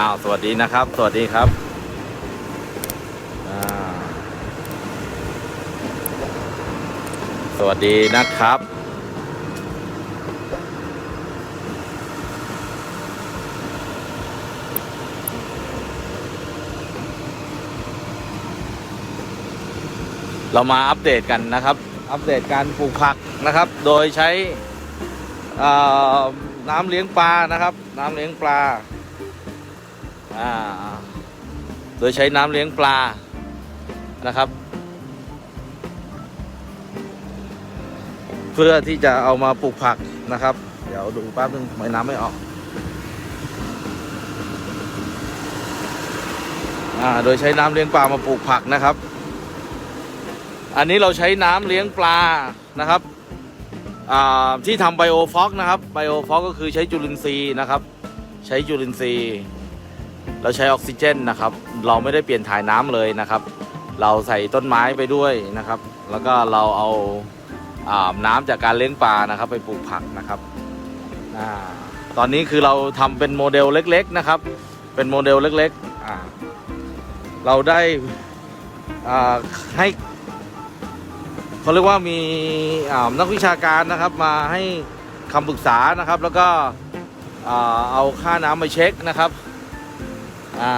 อ้าว สวัสดีนะครับ สวัสดีครับสวัสดีนะครับ เรามาอัปเดตกันนะครับ อัปเดตการปลูกผักนะครับ โดยใช้น้ำเลี้ยงปลานะครับ น้ำเลี้ยงปลา โดยใช้น้ำเลี้ยงปลานะครับ เพื่อที่จะเอามาปลูกผักนะครับ เดี๋ยวดูแป๊บนึงทำไมน้ำไม่ออกอ่าโดยใช้น้ำเลี้ยงปลามาปลูกผักนะครับ อันนี้เราใช้น้ำเลี้ยงปลานะครับอ่าที่ทำไบโอฟอกนะครับไบโอฟอกก็คือใช้จุลินทรีย์นะครับ ใช้จุลินทรีย์ เราใช้ออกซิเจนนะครับ เราไม่ได้เปลี่ยนถ่ายน้ำเลยนะครับ เราใส่ต้นไม้ไปด้วยนะครับ แล้วก็เราเอาอาน้ำจากการเลี้ยงปลานะครับ ไปปลูกผักนะครับอตอนนี้คือเราทำเป็นโมเดลเล็กๆนะครับ เป็นโมเดลเล็กๆเราได้ให้เขาเรียกว่ามีนักวิชาการนะครับมาให้คำปรึกษานะครับ แล้วก็เอาค่าน้ำมาเช็คนะครับ อา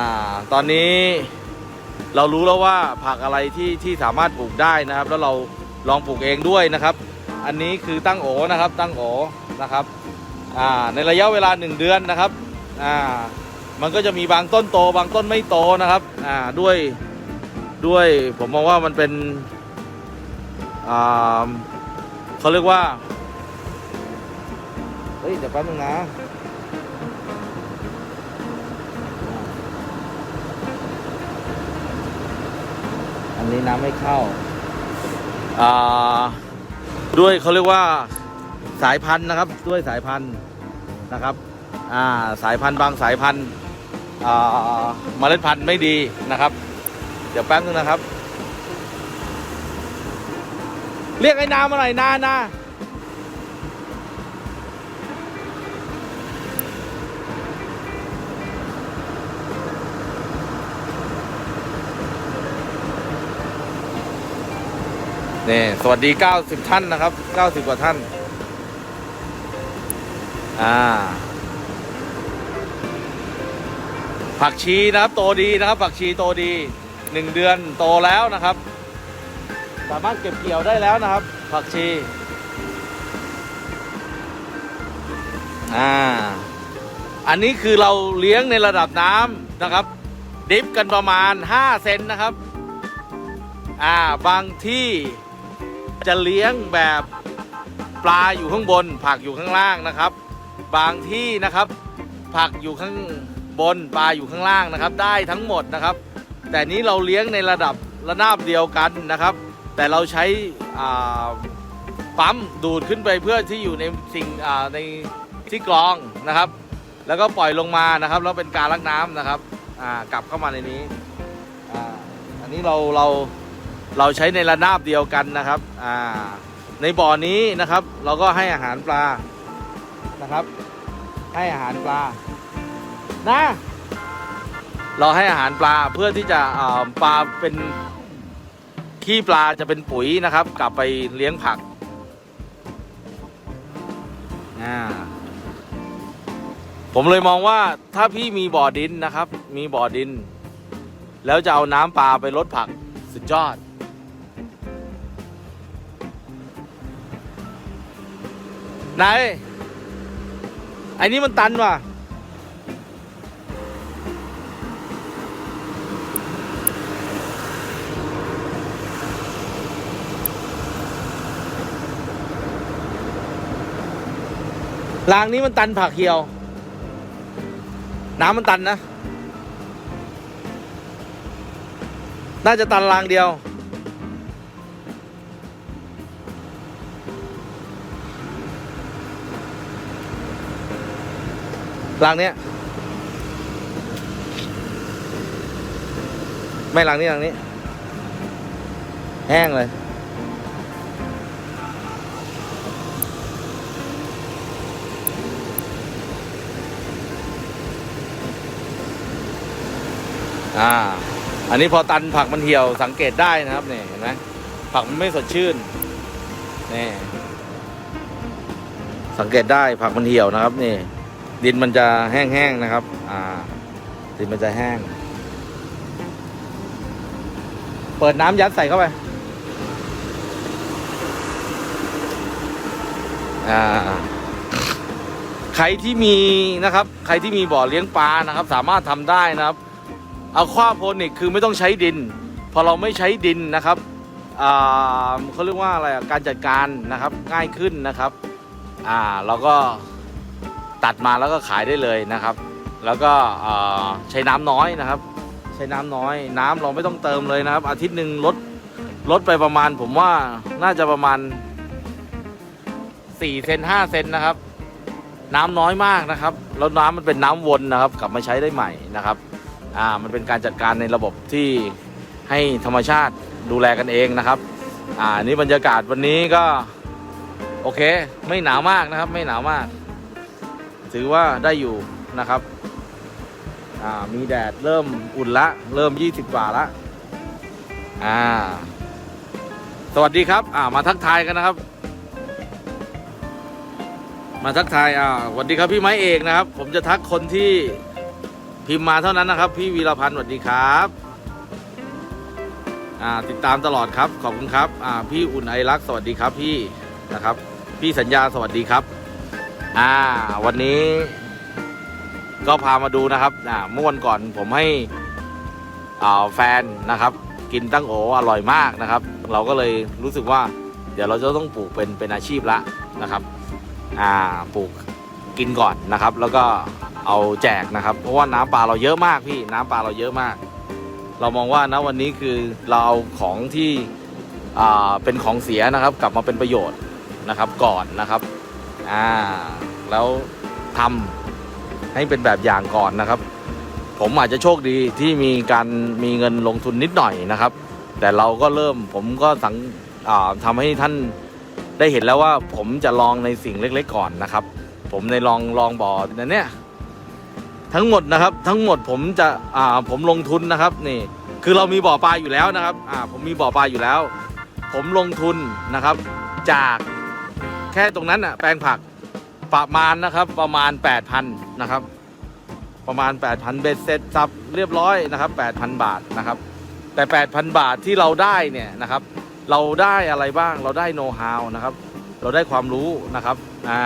ตอนนี้เรารู้แล้วว่าผักอะไรที่ที่สามารถปลูกได้นะครับ แล้วเราลองปลูกเองด้วยนะครับ อันนี้คือตั้งโอนะครับ ตั้งโอนะครับอ่าในระยะเวลาหนึ่งเดือนนะครับอ่ามันก็จะมีบางต้นโต บางต้นไม่โตนะครับอ่าด้วยด้วยผมมองว่ามันเป็นอ่าเขาเรียกว่าเฮ้ยเดี๋ยวแป๊บนึงนะ นี้น้ำไม่เข้าอ่าด้วยเขาเรียกว่าสายพันธุ์นะครับ ด้วยสายพันธุ์นะครับอ่าสายพันธุ์บางสายพันธุ์อ่าเมล็ดพันธุ์ไม่ดีนะครับ เดี๋ยวแป๊บนึงนะครับ เรียกไอ้นามาหน่อยนานา นี่สวัสดี 90 ท่านนะครับ 90 กว่าท่าน อ่า ผักชีนะครับ โตดีนะครับ ผักชีโตดี1เดือนโตแล้วนะครับ สามารถเก็บเกี่ยวได้แล้วนะครับ ผักชี อ่า อันนี้คือเราเลี้ยงในระดับน้ำนะครับ ดิฟกันประมาณ 5 เซนนะครับ อ่า บางที่ จะเลี้ยงแบบปลาอยู่ข้างบน ผักอยู่ข้างล่างนะครับ บางที่นะครับ ผักอยู่ข้างบนปลาอยู่ข้างล่างนะครับ ได้ทั้งหมดนะครับ แต่นี้เราเลี้ยงในระดับระนาบเดียวกันนะครับ แต่เราใช้ปั๊มดูดขึ้นไปเพื่อที่อยู่ในสิ่งในที่กรองนะครับ แล้วก็ปล่อยลงมานะครับแล้วเป็นการลักน้ำนะครับกลับเข้ามาในนี้ออันนี้เราเรา เราใช้ในระนาบเดียวกันนะครับอ่าในบ่อนี้นะครับ เราก็ให้อาหารปลานะครับ ให้อาหารปลานะเราให้อาหารปลาเพื่อที่จะอ่าปลาเป็นขี้ปลาจะเป็นปุ๋ยนะครับ กลับไปเลี้ยงผักอ่าผมเลยมองว่าถ้าพี่มีบ่อดินนะครับ มีบ่อดิน แล้วจะเอาน้ำปลาไปลดผักสุดยอด ไหนไอ้นี่มันตันว่ะ รางนี้มันตันผักเหี่ยว น้ำมันตันนะ น่าจะตันรางเดียว รางเนี้ย ไม่รางนี้รางนี้ แห้งเลย อ่า อันนี้พอตันผักมันเหี่ยวสังเกตได้นะครับเนี่ยเห็นไหมผักมันไม่สดชื่นนี่สังเกตได้ผักมันเหี่ยวนะครับนี่ ดินมันจะแห้งๆนะครับ อ่า ดินมันจะแห้ง เปิดน้ำยัดใส่เข้าไป อ่า ใครที่มีนะครับ ใครที่มีบ่อเลี้ยงปลานะครับ สามารถทำได้นะครับ เอาควาโพนิกคือไม่ต้องใช้ดิน พอเราไม่ใช้ดินนะครับ อ่าเขาเรียกว่าอะไร การจัดการนะครับ ง่ายขึ้นนะครับ อ่า เราก็ ตัดมาแล้วก็ขายได้เลยนะครับ แล้วก็ใช้น้ำน้อยนะครับ ใช้น้ำน้อย น้ำเราไม่ต้องเติมเลยนะครับ อาทิตย์หนึ่งลดลดไปประมาณ ผมว่าน่าจะประมาณ4เซน5เซนนะครับ น้ำน้อยมากนะครับ แล้วน้ำมันเป็นน้ำวนนะครับ กลับมาใช้ได้ใหม่นะครับอ่ามันเป็นการจัดการในระบบที่ให้ธรรมชาติดูแลกันเองนะครับอ่านี่บรรยากาศวันนี้ก็โอเค ไม่หนาวมากนะครับ ไม่หนาวมาก ถือว่าได้อยู่นะครับอ่ามีแดดเริ่มอุ่นละ เริ่ม 20 กว่าละอ่า สวัสดีครับ อ่า มาทักทายกันนะครับ มาทักทายอ่าสวัสดีครับพี่ไม้เอกนะครับ ผมจะทักคนที่พิมพ์มาเท่านั้นนะครับ พี่วีรพันธ์สวัสดีครับอ่าติดตามตลอดครับ ขอบคุณครับอ่าพี่อุ่นไอรักสวัสดีครับพี่นะครับ พี่สัญญาสวัสดีครับ อ่า วันนี้ก็พามาดูนะครับอ่าเมื่อวันก่อนผมให้อ่าแฟนนะครับ กินตั้งโออร่อยมากนะครับ เราก็เลยรู้สึกว่า เดี๋ยวเราจะต้องปลูกเป็นเป็นอาชีพละนะครับ อ่าปลูกกินก่อนนะครับ แล้วก็เอาแจกนะครับ เพราะว่าน้ำปลาเราเยอะมากพี่น้ำปลาเราเยอะมาก เรามองว่านะวันนี้คือเราเอาของที่อ่าเป็นของเสียนะครับ กลับมาเป็นประโยชน์นะครับก่อนนะครับ อ่าแล้วทำให้เป็นแบบอย่างก่อนนะครับ ผมอาจจะโชคดีที่มีการมีเงินลงทุนนิดหน่อยนะครับ แต่เราก็เริ่มผมก็สังอ่าทำให้ท่านได้เห็นแล้วว่าผมจะลองในสิ่งเล็ก ๆ ก่อนนะครับ ผมในลองลองบ่อนั่นเนี่ยทั้งหมดนะครับ ทั้งหมดผมจะอ่าผมลงทุนนะครับนี่คือเรามีบ่อปลาอยู่แล้วนะครับอ่าผมมีบ่อปลาอยู่แล้ว ผมลงทุนนะครับจาก แค่ตรงนั้นอะแปลงผักประมาณนะครับประมาณ 8,000นะครับ ประมาณ 8,000เบ็ดเสร็จสับเรียบร้อยนะครับ 8,000 บาทนะครับ แต่ 8,000 บาทที่เราได้เนี่ยนะครับ เราได้อะไรบ้างเราได้โน้ตฮาวนะครับ เราได้ความรู้นะครับอ่า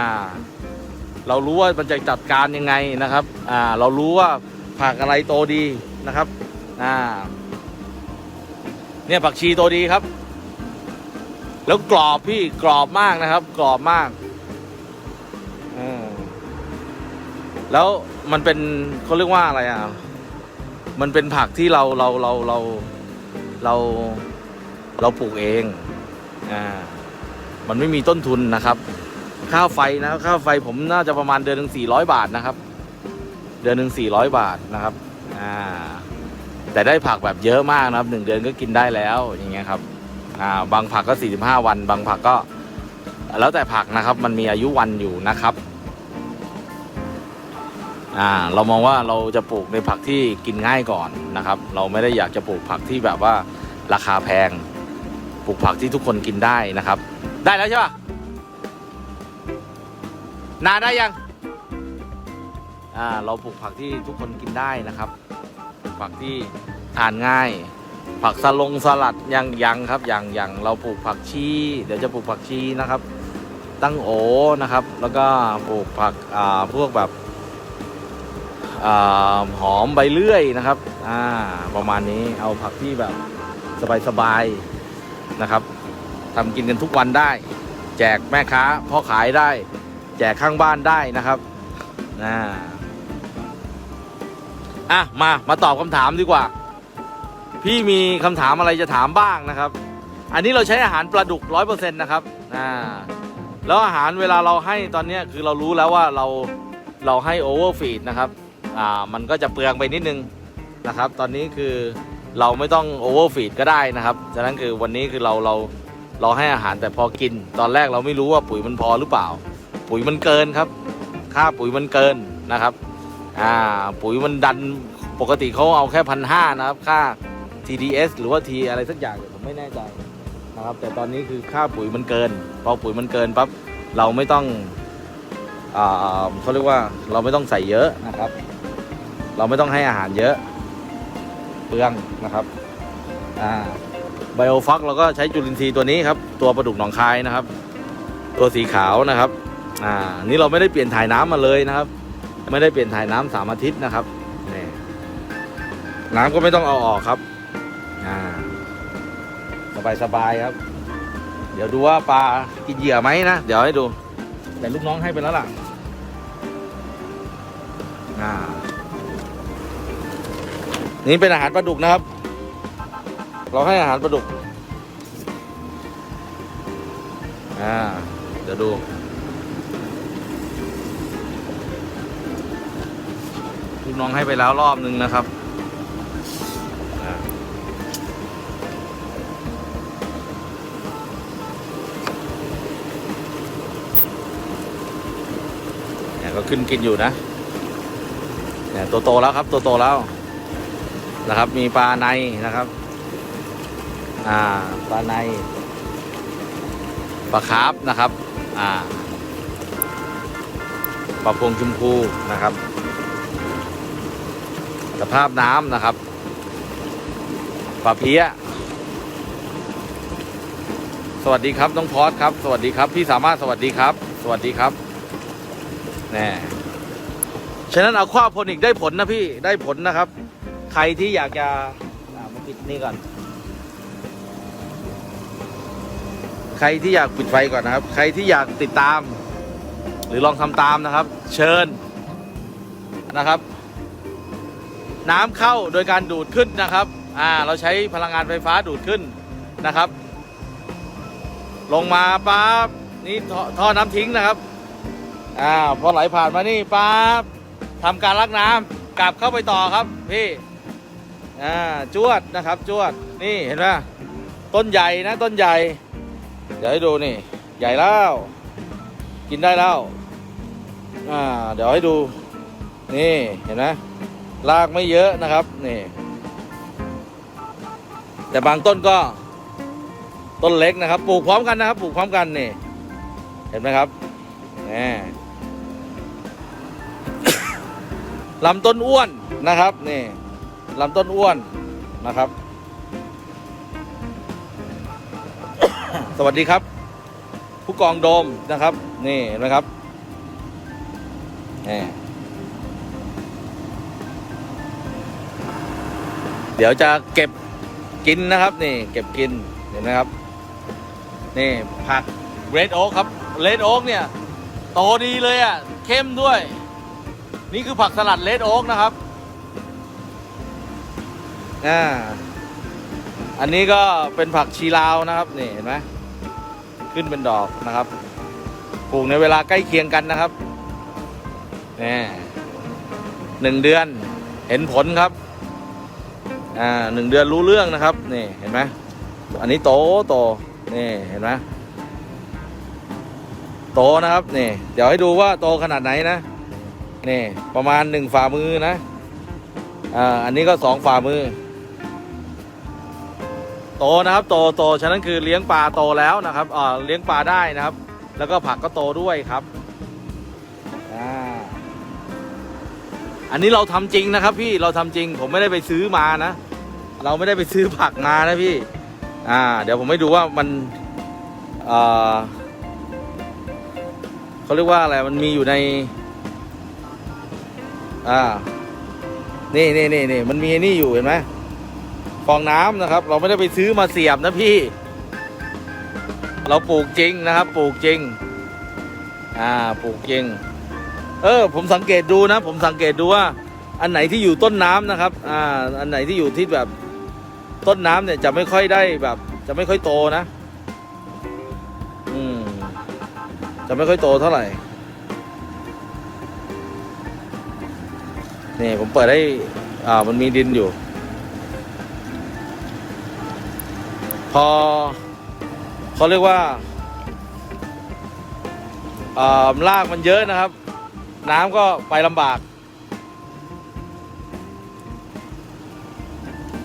เรารู้ว่ามันจะจัดการยังไงนะครับอ่าเรารู้ว่าผักอะไรโตดีนะครับอ่าเนี่ยผักชีโตดีครับ แล้วกรอบพี่กรอบมากนะครับ กรอบมากอแล้วมันเป็นเขาเรียกว่าอะไรอะ มันเป็นผักที่เราเราเราเราเราเราปลูกเองอ่ามันไม่มีต้นทุนนะครับ ค่าไฟนะค่าไฟผมน่าจะประมาณเดือนหนึ่งสี่ร้อยบาทนะครับ เดือนหนึ่งสี่ร้อยบาทนะครับอ่าแต่ได้ผักแบบเยอะมากนะครับหนึ่งเดือนก็กินได้แล้วอย่างเงี้ยครับ อ่าบางผักก็สี่สิบห้าวัน บางผักก็ แล้วแต่ผักนะครับ มันมีอายุวันอยู่นะครับอ่าเรามองว่าเราจะปลูกในผักที่กินง่ายก่อนนะครับ เราไม่ได้อยากจะปลูกผักที่แบบว่าราคาแพง ปลูกผักที่ทุกคนกินได้นะครับ ได้แล้วใช่ปะนาได้ยังอ่าเราปลูกผักที่ทุกคนกินได้นะครับผักที่ทานง่าย ผักสลงสลัดยังยังครับยังยังเราปลูกผักชีเดี๋ยวจะปลูกผักชีนะครับ ตั้งโอนะครับ แล้วก็ปลูกผักอ่าพวกแบบอ่าหอมใบเลื่อยนะครับอ่าประมาณนี้เอาผักที่แบบสบายๆนะครับทำกินกันทุกวันได้ แจกแม่ค้าพ่อขายได้ แจกข้างบ้านได้นะครับอ่าอะมามาตอบคำถามดีกว่า พี่มีคำถามอะไรจะถามบ้างนะครับ อันนี้เราใช้อาหารปลาดุกร้อยเปอร์เซ็นต์นะครับอ่าแล้วอาหารเวลาเราให้ตอนเนี้ยคือเรารู้แล้วว่าเราเราให้โอเวอร์ฟีดนะครับอ่ามันก็จะเปลืองไปนิดนึงนะครับ ตอนนี้คือเราไม่ต้องโอเวอร์ฟีดก็ได้นะครับฉะนั้นคือวันนี้คือเราเราเราให้อาหารแต่พอกิน ตอนแรกเราไม่รู้ว่าปุ๋ยมันพอหรือเปล่า ปุ๋ยมันเกินครับ ค่าปุ๋ยมันเกินนะครับอ่าปุ๋ยมันดันปกติเขาเอาแค่พันห้านะครับ ค่า TDS หรือว่า T อะไรสักอย่างเนี่ยผมไม่แน่ใจนะครับ แต่ตอนนี้คือค่าปุ๋ยมันเกินพอปุ๋ยมันเกินปั๊บเราไม่ต้องเขาเรียกว่าเราไม่ต้องใส่เยอะนะครับ เราไม่ต้องให้อาหารเยอะเปลืองนะครับไบโอฟักเราก็ใช้จุลินทรีย์ตัวนี้ครับ ตัวปลาดุกหนองคายนะครับ ตัวสีขาวนะครับอ่านี่เราไม่ได้เปลี่ยนถ่ายน้ำมาเลยนะครับ ไม่ได้เปลี่ยนถ่ายน้ำสามอาทิตย์นะครับนี่น้ำก็ไม่ต้องเอาออกครับ อ่าสบายสบายครับ เดี๋ยวดูว่าปลากินเหยื่อไหมนะ เดี๋ยวให้ดู แต่ลูกน้องให้ไปแล้วล่ะอ่านี่เป็นอาหารปลาดุกนะครับ เราให้อาหารปลาดุก อ่า เดี๋ยวดู ลูกน้องให้ไปแล้วรอบนึงนะครับ ขึ้นกินอยู่นะเนี่ยตัวโตแล้วครับ ตัวโตแล้วนะครับ มีปลาในนะครับ อ่าปลาในปลาคาร์ฟนะครับ อ่าปลาพวงชมพูนะครับสภาพน้ำนะครับปลาเพี้ยสวัสดีครับน้องพอสครับ สวัสดีครับ พี่สามารถสวัสดีครับ สวัสดีครับ แน่ฉะนั้นเอาควาโพนิกได้ผลนะพี่ได้ผลนะครับ ใครที่อยากจะอ่ามาปิดนี่ก่อน ใครที่อยากปิดไฟก่อนนะครับ ใครที่อยากติดตาม หรือลองทำตามนะครับ เชิญนะครับ น้ำเข้าโดยการดูดขึ้นนะครับ อ่า เราใช้พลังงานไฟฟ้าดูดขึ้นนะครับ ลงมาปั๊บนี่ท่อท่อน้ำทิ้งนะครับ อ่าพอไหลผ่านมานี่ปั๊บทำการลักน้ำกลับเข้าไปต่อครับพี่อ่าจวดนะครับจวดนี่เห็นไหมต้นใหญ่นะต้นใหญ่ เดี๋ยวให้ดูนี่ ใหญ่แล้ว กินได้แล้วอ่าเดี๋ยวให้ดู นี่เห็นไหมรากไม่เยอะนะครับนี่ แต่บางต้นก็ ต้นเล็กนะครับ ปลูกพร้อมกันนะครับ ปลูกพร้อมกันนี่ เห็นไหมครับนี่ ลำต้นอ้วนนะครับนี่ลำต้นอ้วนนะครับ สวัสดีครับ ผู้กองโดมนะครับ นี่นไหมครับนี่เดี๋ยวจะเก็บกินนะครับนี่ เก็บกินเห็นไหมครับ นี่ผักเรดโอ๊กครับเรดโอ๊กเนี่ยโตดีเลยอะเข้มด้วย นี่คือผักสลัดเรดโอ๊กนะครับ อ่า อันนี้ก็เป็นผักชีลาวนะครับ นี่เห็นไหมขึ้นเป็นดอกนะครับ ปลูกในเวลาใกล้เคียงกันนะครับนี่หนึ่งเดือน เห็นผลครับ อ่าหนึ่งเดือนรู้เรื่องนะครับ นี่เห็นไหมอันนี้โตโต นี่เห็นไหมโตนะครับ นี่ เดี๋ยวให้ดูว่าโตขนาดไหนนะ นี่ประมาณหนึ่งฝ่ามือนะอ่าอันนี้ก็สองฝ่ามือ โตนะครับ โตโตฉะนั้นคือเลี้ยงปลาโตแล้วนะครับอ่าเลี้ยงปลาได้นะครับ แล้วก็ผักก็โตด้วยครับอ่าอันนี้เราทำจริงนะครับพี่เราทำจริง ผมไม่ได้ไปซื้อมานะ เราไม่ได้ไปซื้อผักมานะพี่ อ่า เดี๋ยวผมให้ดูว่ามันอ่อเขาเรียกว่าอะไรมันมีอยู่ใน อ่า นี่นี่นี่นี่มันมีนี่อยู่เห็นไหมฟองน้ำนะครับ เราไม่ได้ไปซื้อมาเสียบนะพี่ เราปลูกจริงนะครับ ปลูกจริง อ่า ปลูกจริง เออ ผมสังเกตดูนะ ผมสังเกตดูว่า อันไหนที่อยู่ต้นน้ำนะครับ อ่า อันไหนที่อยู่ที่แบบต้นน้ำเนี่ยจะไม่ค่อยได้แบบ จะไม่ค่อยโตนะ อืม จะไม่ค่อยโตเท่าไหร่ นี่ผมเปิดให้อ่ามันมีดินอยู่ พอเขาเรียกว่าอ่ารากมันเยอะนะครับ น้ำก็ไปลำบาก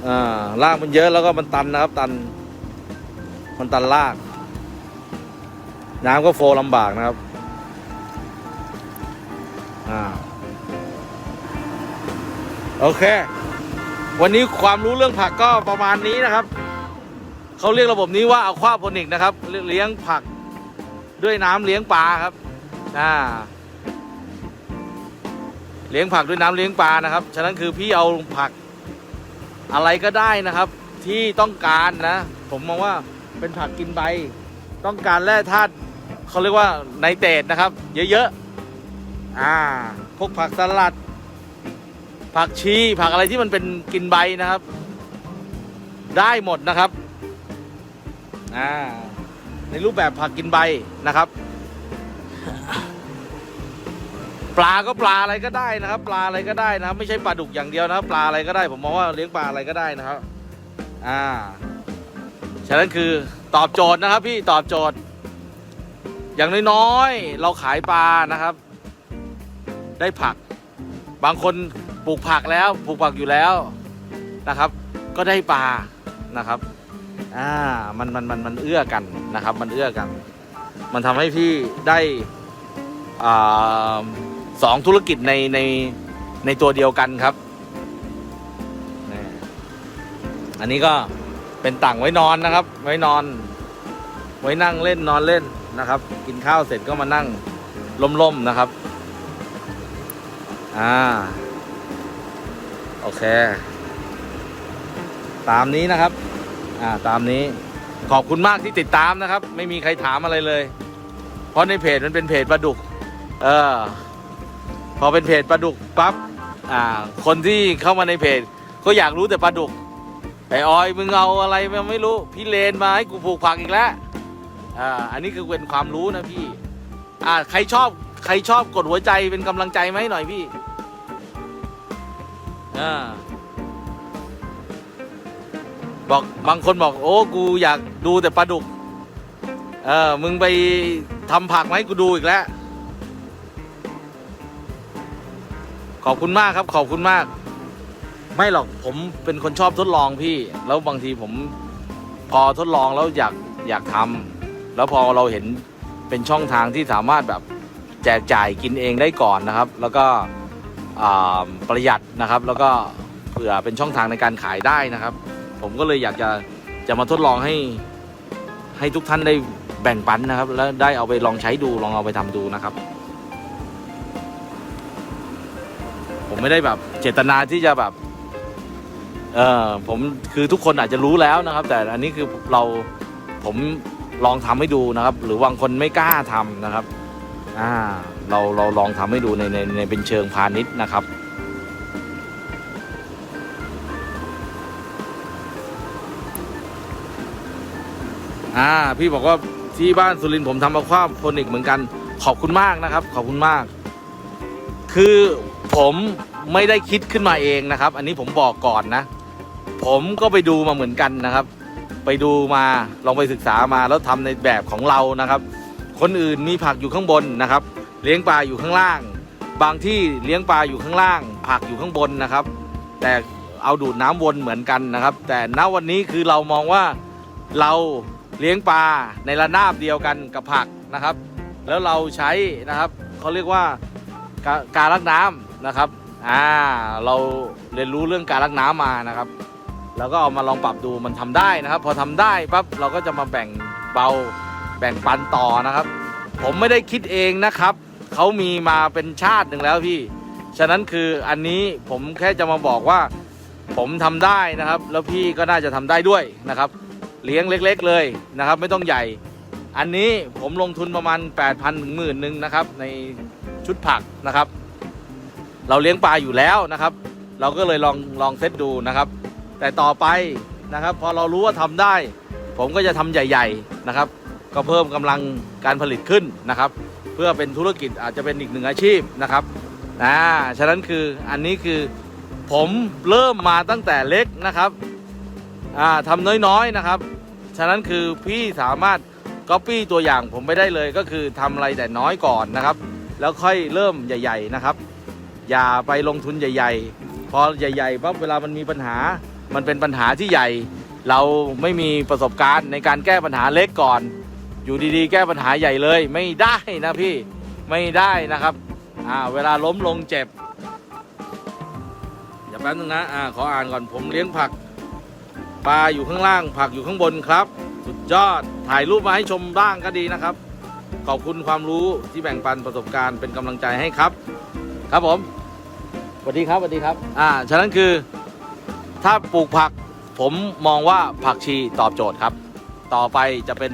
อ่ารากมันเยอะแล้วก็มันตันนะครับ ตัน มันตันราก น้ำก็โฟลำบากนะครับ อ่า โอเค วันนี้ความรู้เรื่องผักก็ประมาณนี้นะครับ เขาเรียกระบบนี้ว่าอควาโพนิกนะครับ เลี้ยงผักด้วยน้ำเลี้ยงปลาครับอ่าเลี้ยงผักด้วยน้ำเลี้ยงปลานะครับ ฉะนั้นคือพี่เอาผักอะไรก็ได้นะครับ ที่ต้องการนะ ผมมองว่าเป็นผักกินใบ ต้องการแร่ธาตุเขาเรียกว่าไนเตรตนะครับ เยอะๆ อ่าพวกผักสลัด ผักชีผักอะไรที่มันเป็นกินใบนะครับ ได้หมดนะครับอ่าในรูปแบบผักกินใบนะครับ ปลาก็ปลาอะไรก็ได้นะครับ ปลาอะไรก็ได้นะครับ ไม่ใช่ปลาดุกอย่างเดียวนะครับ ปลาอะไรก็ได้ ผมมองว่าเลี้ยงปลาอะไรก็ได้นะครับ อ่าฉะนั้นคือตอบโจทย์นะครับ พี่ตอบโจทย์ อย่างน้อยๆเราขายปลานะครับ ได้ผัก บางคน ปลูกผักแล้วปลูกผักอยู่แล้วนะครับ ก็ได้ปลานะครับอ่ามันมันมันมันเอื้อกันนะครับ มันเอื้อกัน มันทำให้พี่ได้อ่าสองธุรกิจในในในตัวเดียวกันครับนี่อันนี้ก็เป็นต่างไว้นอนนะครับ ไว้นอน ไว้นั่งเล่นนอนเล่นนะครับ กินข้าวเสร็จก็มานั่งล่มๆนะครับ อ่า โอเค ตามนี้นะครับ อ่าตามนี้ขอบคุณมากที่ติดตามนะครับ ไม่มีใครถามอะไรเลย เพราะในเพจมันเป็นเพจปลาดุก เออ พอเป็นเพจปลาดุกปั๊บอ่า คนที่เข้ามาในเพจ ก็อยากรู้แต่ปลาดุกไอ้ออยมึงเอาอะไรมาไม่รู้ พี่เลนมาให้กูปลูกผักอีกแล้วอ่าอันนี้คือเป็นความรู้นะพี่ อ่า ใครชอบใครชอบกดหัวใจเป็นกำลังใจไหมหน่อยพี่ อ่าบอกบางคนบอก โอ้กูอยากดูแต่ปลาดุก เออ มึงไปทำผักมาให้กูดูอีกแล้ว ขอบคุณมากครับ ขอบคุณมาก ไม่หรอกผมเป็นคนชอบทดลองพี่ แล้วบางทีผมพอทดลองแล้วอยากอยากทำแล้วพอเราเห็นเป็นช่องทางที่สามารถแบบแจกจ่ายกินเองได้ก่อนนะครับ แล้วก็ ประหยัดนะครับ แล้วก็เผื่อเป็นช่องทางในการขายได้นะครับ ผมก็เลยอยากจะจะมาทดลองให้ให้ทุกท่านได้แบ่งปันนะครับ แล้วได้เอาไปลองใช้ดูลองเอาไปทำดูนะครับ ผมไม่ได้แบบเจตนาที่จะแบบเออผมคือทุกคนอาจจะรู้แล้วนะครับ แต่อันนี้คือเราผมลองทำให้ดูนะครับ หรือบางคนไม่กล้าทำนะครับ อ่า เราเราลองทำให้ดูในในในเป็นเชิงพาณิชย์นะครับอ่าพี่บอกว่าที่บ้านสุรินทร์ผมทำมาความโพนิกเหมือนกันขอบคุณมากนะครับ ขอบคุณมาก คือผมไม่ได้คิดขึ้นมาเองนะครับ อันนี้ผมบอกก่อนนะ ผมก็ไปดูมาเหมือนกันนะครับ ไปดูมาลองไปศึกษามาแล้วทำในแบบของเรานะครับ คนอื่นมีผักอยู่ข้างบนนะครับ เลี้ยงปลาอยู่ข้างล่าง บางที่เลี้ยงปลาอยู่ข้างล่าง ผักอยู่ข้างบนนะครับ แต่เอาดูดน้ำวนเหมือนกันนะครับ แต่ณวันนี้คือเรามองว่าเราเลี้ยงปลาในระนาบเดียวกันกับผักนะครับ แล้วเราใช้นะครับเขาเรียกว่าการรรักน้ำนะครับอ่าเราเรียนรู้เรื่องการรักน้ำมานะครับแล้วก็เอามาลองปรับดูมันทำได้นะครับ พอทำได้ปั๊บเราก็จะมาแบ่งเบาแบ่งปันต่อนะครับ ผมไม่ได้คิดเองนะครับ เขามีมาเป็นชาติหนึ่งแล้วพี่ ฉะนั้นคืออันนี้ผมแค่จะมาบอกว่า ผมทำได้นะครับ แล้วพี่ก็น่าจะทำได้ด้วยนะครับ เลี้ยงเล็ก ๆ เลยนะครับ ไม่ต้องใหญ่ อันนี้ผมลงทุนประมาณ 8,000ถึงหมื่นหนึ่งนะครับ ในชุดผักนะครับ เราเลี้ยงปลาอยู่แล้วนะครับ เราก็เลยลองลองเซตดูนะครับ แต่ต่อไปนะครับ พอเรารู้ว่าทำได้ ผมก็จะทำใหญ่ ๆนะครับ ก็เพิ่มกำลังการผลิตขึ้นนะครับ เพื่อเป็นธุรกิจอาจจะเป็นอีกหนึ่งอาชีพนะครับอ่าฉะนั้นคืออันนี้คือผมเริ่มมาตั้งแต่เล็กนะครับอ่าทำน้อยๆนะครับ ฉะนั้นคือพี่สามารถก๊อปปี้ตัวอย่างผมไม่ได้เลยก็คือทำอะไรแต่น้อยก่อนนะครับ แล้วค่อยเริ่มใหญ่ ๆนะครับ อย่าไปลงทุนใหญ่ ๆ พอใหญ่ๆปั๊บเวลามันมีปัญหา มันเป็นปัญหาที่ใหญ่ เราไม่มีประสบการณ์ในการแก้ปัญหาเล็กก่อน อยู่ดีๆ แก้ปัญหาใหญ่เลยไม่ได้นะพี่ไม่ได้นะครับ อ่า เวลาล้มลงเจ็บอย่าแป๊บนึงนะ อ่า ขออ่านก่อนผมเลี้ยงผัก ปลาอยู่ข้างล่าง ผักอยู่ข้างบนครับ สุดยอดถ่ายรูปมาให้ชมบ้างก็ดีนะครับ ขอบคุณความรู้ที่แบ่งปันประสบการณ์เป็นกำลังใจให้ครับ ครับผมสวัสดีครับสวัสดีครับ อ่า ฉะนั้นคือ ถ้าปลูกผัก ผมมองว่าผักชีตอบโจทย์ครับ ต่อไปจะเป็น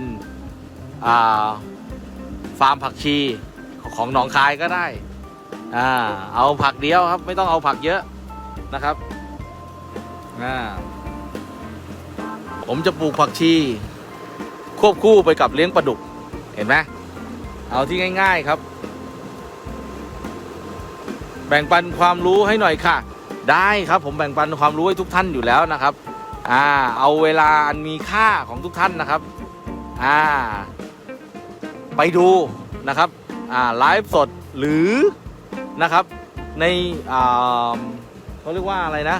ฟาร์มผักชีของหนองคายก็ได้อ่าเอาผักเดียวครับ ไม่ต้องเอาผักเยอะนะครับอ่าผมจะปลูกผักชี ควบคู่ไปกับเลี้ยงปลาดุก เห็นไหมเอาที่ง่าย ๆครับ แบ่งปันความรู้ให้หน่อยค่ะ ได้ครับผมแบ่งปันความรู้ให้ทุกท่านอยู่แล้วนะครับอ่าเอาเวลาอันมีค่าของทุกท่านนะครับอ่า ไปดูนะครับไลฟ์สดหรือนะครับในเขาเรียกว่าอะไรนะ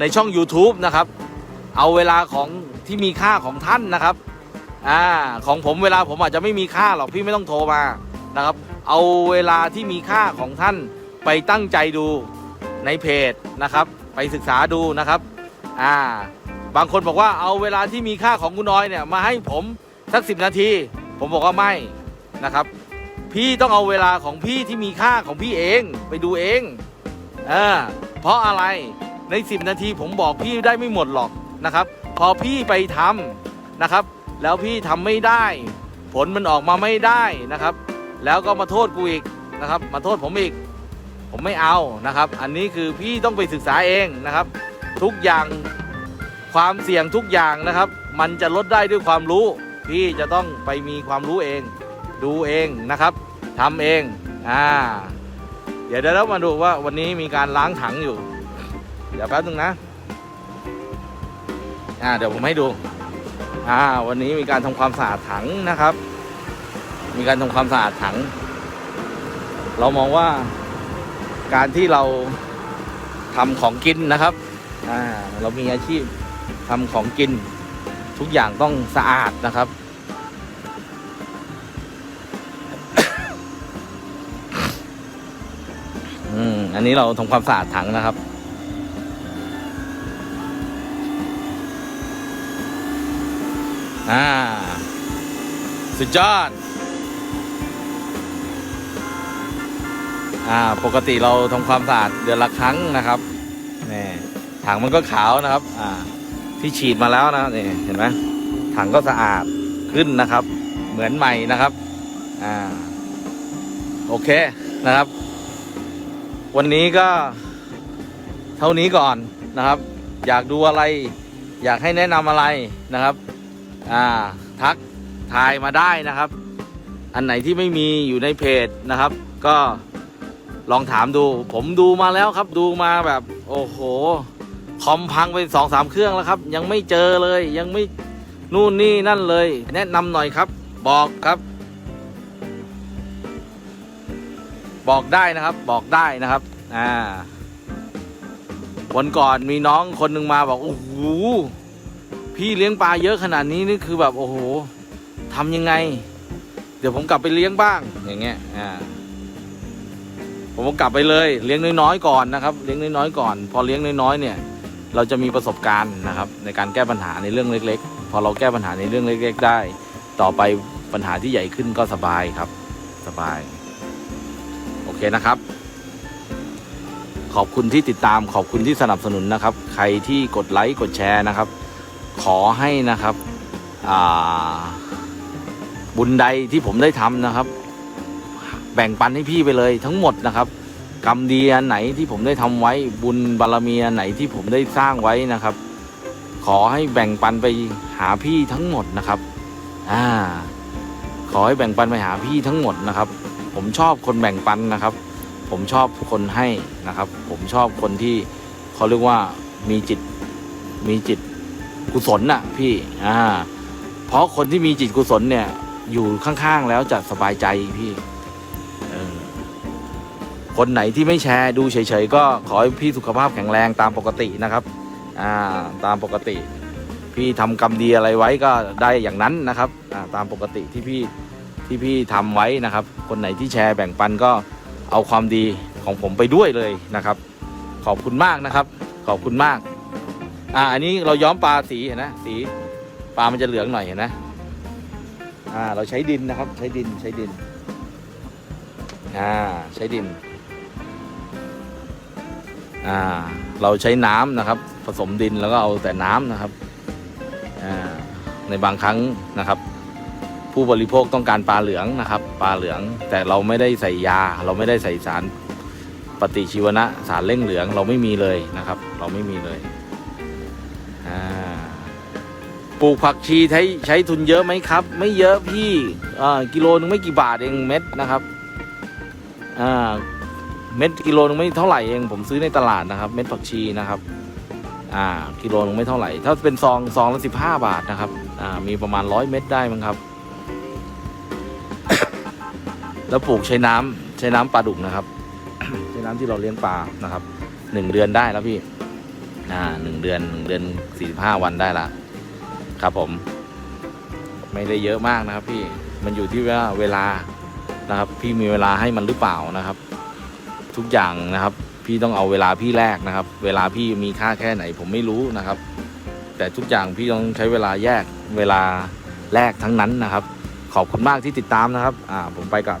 ในช่อง YouTube นะครับ เอาเวลาของที่มีค่าของท่านนะครับอ่าของผมเวลาผมอาจจะไม่มีค่าหรอกพี่ไม่ต้องโทรมานะครับ เอาเวลาที่มีค่าของท่านไปตั้งใจดูในเพจนะครับ ไปศึกษาดูนะครับอ่าบางคนบอกว่าเอาเวลาที่มีค่าของคุณน้อยเนี่ยมาให้ผมสักสิบนาที ผมบอกว่าไม่ นะครับ พี่ต้องเอาเวลาของพี่ที่มีค่าของพี่เองไปดูเองเออเพราะอะไรใน 10 นาทีผมบอกพี่ได้ไม่หมดหรอกนะครับ พอพี่ไปทำนะครับ แล้วพี่ทำไม่ได้ ผลมันออกมาไม่ได้นะครับ แล้วก็มาโทษกูอีกนะครับ มาโทษผมอีก ผมไม่เอานะครับ อันนี้คือพี่ต้องไปศึกษาเองนะครับ ทุกอย่างความเสี่ยงทุกอย่างนะครับ มันจะลดได้ด้วยความรู้ พี่จะต้องไปมีความรู้เอง ดูเองนะครับทำเองอ่าเดี๋ยวเดี๋ยวเรามาดูว่าวันนี้มีการล้างถังอยู่ เดี๋ยวแป๊บนึงนะอ่าเดี๋ยวผมให้ดูอ่าวันนี้มีการทำความสะอาดถังนะครับ มีการทำความสะอาดถัง เรามองว่าการที่เราทำของกินนะครับอ่าเรามีอาชีพทำของกิน ทุกอย่างต้องสะอาดนะครับ อันนี้เราทำความสะอาดถังนะครับ อ่า สุดยอด อ่า ปกติเราทำความสะอาดเดือนละครั้งนะครับนี่ถังมันก็ขาวนะครับ อ่า ที่ฉีดมาแล้วนะนี่เห็นไหมถังก็สะอาดขึ้นนะครับ เหมือนใหม่นะครับ อ่า โอเคนะครับ วันนี้ก็เท่านี้ก่อนนะครับ อยากดูอะไร อยากให้แนะนำอะไรนะครับ อ่าทักทายมาได้นะครับ อันไหนที่ไม่มีอยู่ในเพจนะครับ ก็ลองถามดู ผมดูมาแล้วครับ ดูมาแบบโอ้โหคอมพังไปสองสามเครื่องแล้วครับ ยังไม่เจอเลยยังไม่นู่นนี่นั่นเลย แนะนำหน่อยครับ บอกครับ บอกได้นะครับบอกได้นะครับ อ่า วันก่อนมีน้องคนหนึ่งมาบอกโอ้โหพี่เลี้ยงปลาเยอะขนาดนี้นี่คือแบบโอ้โหทำยังไง เดี๋ยวผมกลับไปเลี้ยงบ้างอย่างเงี้ยอ่าผมก็กลับไปเลยเลี้ยงน้อยๆก่อนนะครับ เลี้ยงน้อยๆก่อน พอเลี้ยงน้อยๆเนี่ย เราจะมีประสบการณ์นะครับ ในการแก้ปัญหาในเรื่องเล็ก ๆ พอเราแก้ปัญหาในเรื่องเล็ก ๆ ได้ ต่อไปปัญหาที่ใหญ่ขึ้นก็สบายครับ สบาย เคนะครับ ขอบคุณที่ติดตามขอบคุณที่สนับสนุนนะครับ ใครที่กดไลค์กดแชร์นะครับ ขอให้นะครับบุญใดที่ผมได้ทำนะครับ แบ่งปันให้พี่ไปเลยทั้งหมดนะครับกรรมดีอันไหนที่ผมได้ทำไว้บุญบารมีอันไหนที่ผมได้สร้างไว้นะครับ ขอให้แบ่งปันไปหาพี่ทั้งหมดนะครับอ่าขอให้แบ่งปันไปหาพี่ทั้งหมดนะครับ ผมชอบคนแบ่งปันนะครับ ผมชอบคนให้นะครับ ผมชอบคนที่เขาเรียกว่ามีจิตมีจิตกุศลน่ะพี่อ่าเพราะคนที่มีจิตกุศลเนี่ย อยู่ข้างๆแล้วจะสบายใจพี่คนไหนที่ไม่แชร์ดูเฉยๆก็ขอให้พี่สุขภาพแข็งแรงตามปกตินะครับ อ่าตามปกติ พี่ทำกรรมดีอะไรไว้ก็ได้อย่างนั้นนะครับ อ่าตามปกติที่พี่ ที่พี่ทำไว้นะครับ คนไหนที่แชร์แบ่งปันก็เอาความดีของผมไปด้วยเลยนะครับ ขอบคุณมากนะครับ ขอบคุณมาก อ่า อันนี้เราย้อมปลาสีเห็นนะสีปลามันจะเหลืองหน่อยเห็นนะอ่า เราใช้ดินนะครับ ใช้ดินใช้ดิน อ่า ใช้ดิน อ่า เราใช้น้ำนะครับ ผสมดินแล้วก็เอาแต่น้ำนะครับ อ่า ในบางครั้งนะครับ ผู้บริโภคต้องการปลาเหลืองนะครับ ปลาเหลืองแต่เราไม่ได้ใส่ยา เราไม่ได้ใส่สารปฏิชีวนะสารเร่งเหลืองเราไม่มีเลยนะครับ เราไม่มีเลยปลูกผักชีใช้ใช้ทุนเยอะไหมครับ ไม่เยอะพี่อ่ากิโลนึงไม่กี่บาทเองเม็ดนะครับอ่าเม็ดกิโลนึงไม่เท่าไหร่เองผมซื้อในตลาดนะครับ เม็ดผักชีนะครับอ่ากิโลนึงไม่เท่าไหร่ ถ้าเป็นซองซองละสิบห้าบาทนะครับอ่ามีประมาณร้อยเม็ดได้มั้งครับ แล้วปลูกใช้น้ำใช้น้ำปลาดุกนะครับ ใช้น้ำที่เราเลี้ยงปลานะครับหนึ่งเดือนได้แล้วพี่อ่าหนึ่งเดือนหนึ่งเดือนสี่สิบห้าวันได้ละครับผม ไม่ได้เยอะมากนะครับ พี่มันอยู่ที่ว่าเวลานะครับ พี่มีเวลาให้มันหรือเปล่านะครับ ทุกอย่างนะครับ พี่ต้องเอาเวลาพี่แลกนะครับ เวลาพี่มีค่าแค่ไหน ผมไม่รู้นะครับ แต่ทุกอย่างพี่ต้องใช้เวลาแยกเวลาแลกทั้งนั้นนะครับ ขอบคุณมากที่ติดตามนะครับ อ่า ผมไปก่อน